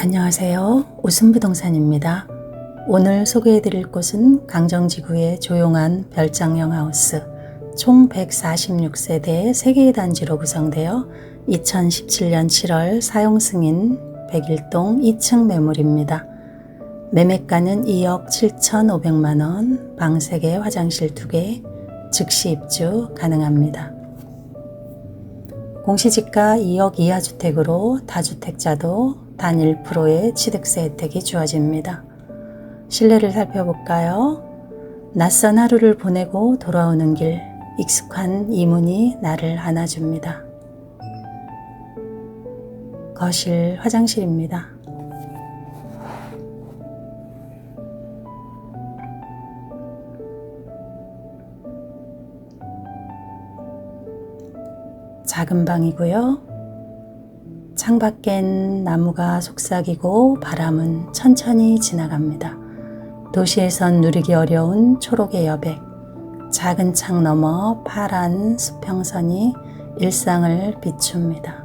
안녕하세요. 웃음부동산입니다. 오늘 소개해드릴 곳은 강정지구의 조용한 별장형 하우스 총 146세대 3개의 단지로 구성되어 2017년 7월 사용 승인 101동 2층 매물입니다. 매매가는 2억 7,500만 원, 방 3개, 화장실 2개, 즉시 입주 가능합니다. 공시지가 2억 이하 주택으로 다주택자도 단 1%의 취득세 혜택이 주어집니다. 실내를 살펴볼까요? 낯선 하루를 보내고 돌아오는 길, 익숙한 이문이 나를 안아줍니다. 거실 화장실입니다. 작은 방이고요. 창밖엔 나무가 속삭이고 바람은 천천히 지나갑니다. 도시에선 누리기 어려운 초록의 여백, 작은 창 너머 파란 수평선이 일상을 비춥니다.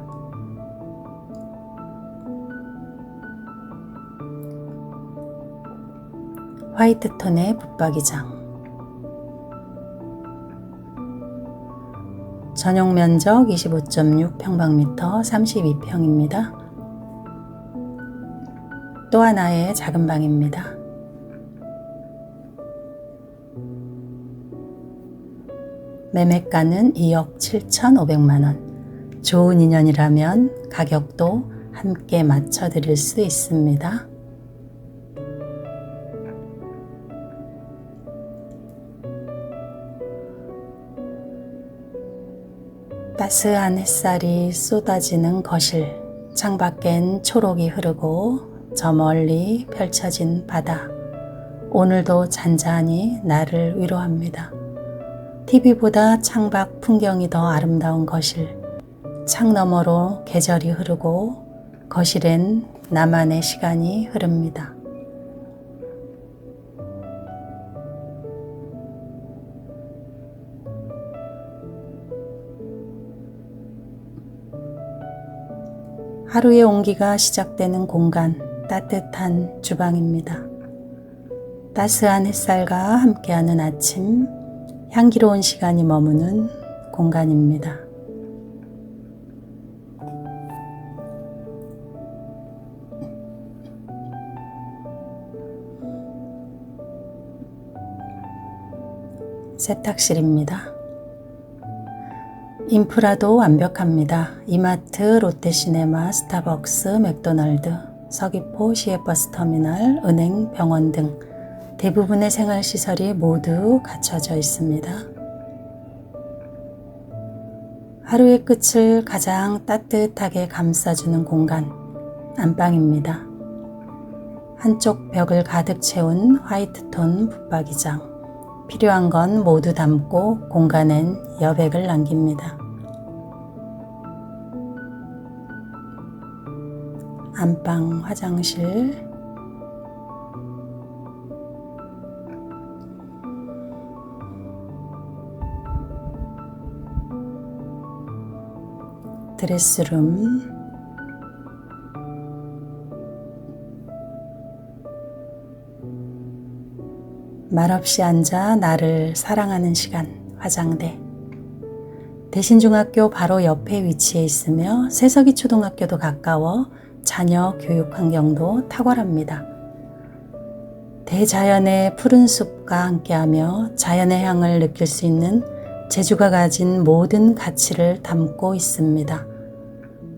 화이트 톤의 붙박이장 전용 면적 25.6평방미터 32평입니다. 또 하나의 작은 방입니다. 매매가는 2억 7,500만원. 좋은 인연이라면 가격도 함께 맞춰 드릴 수 있습니다. 따스한 햇살이 쏟아지는 거실. 창밖엔 초록이 흐르고 저 멀리 펼쳐진 바다. 오늘도 잔잔히 나를 위로합니다. TV보다 창밖 풍경이 더 아름다운 거실. 창 너머로 계절이 흐르고 거실엔 나만의 시간이 흐릅니다. 하루의 온기가 시작되는 공간, 따뜻한 주방입니다. 따스한 햇살과 함께하는 아침, 향기로운 시간이 머무는 공간입니다. 세탁실입니다. 인프라도 완벽합니다. 이마트, 롯데시네마, 스타벅스, 맥도날드, 서귀포 시외버스터미널, 은행, 병원 등 대부분의 생활시설이 모두 갖춰져 있습니다. 하루의 끝을 가장 따뜻하게 감싸주는 공간, 안방입니다. 한쪽 벽을 가득 채운 화이트톤 붙박이장. 필요한 건 모두 담고 공간엔 여백을 남깁니다. 안방 화장실 드레스룸 말없이 앉아 나를 사랑하는 시간 화장대 대신중학교 바로 옆에 위치해 있으며 세석이 초등학교도 가까워 자녀 교육 환경도 탁월합니다. 대자연의 푸른 숲과 함께하며 자연의 향을 느낄 수 있는 제주가 가진 모든 가치를 담고 있습니다.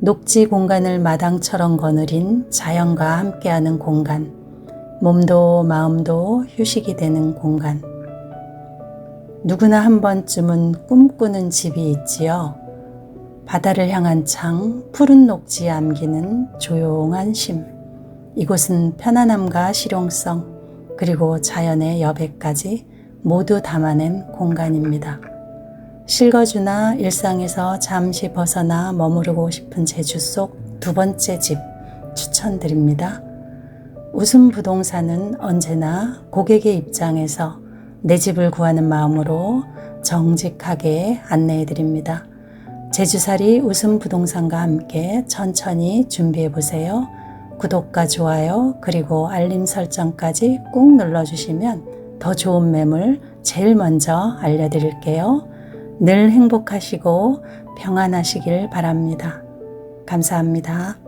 녹지 공간을 마당처럼 거느린 자연과 함께하는 공간. 몸도 마음도 휴식이 되는 공간. 누구나 한 번쯤은 꿈꾸는 집이 있지요. 바다를 향한 창, 푸른 녹지에 안기는 조용한 쉼. 이곳은 편안함과 실용성, 그리고 자연의 여백까지 모두 담아낸 공간입니다. 실거주나 일상에서 잠시 벗어나 머무르고 싶은 제주 속 두 번째 집 추천드립니다. 웃음 부동산은 언제나 고객의 입장에서 내 집을 구하는 마음으로 정직하게 안내해 드립니다. 제주살이 웃음 부동산과 함께 천천히 준비해 보세요. 구독과 좋아요 그리고 알림 설정까지 꾹 눌러주시면 더 좋은 매물 제일 먼저 알려드릴게요. 늘 행복하시고 평안하시길 바랍니다. 감사합니다.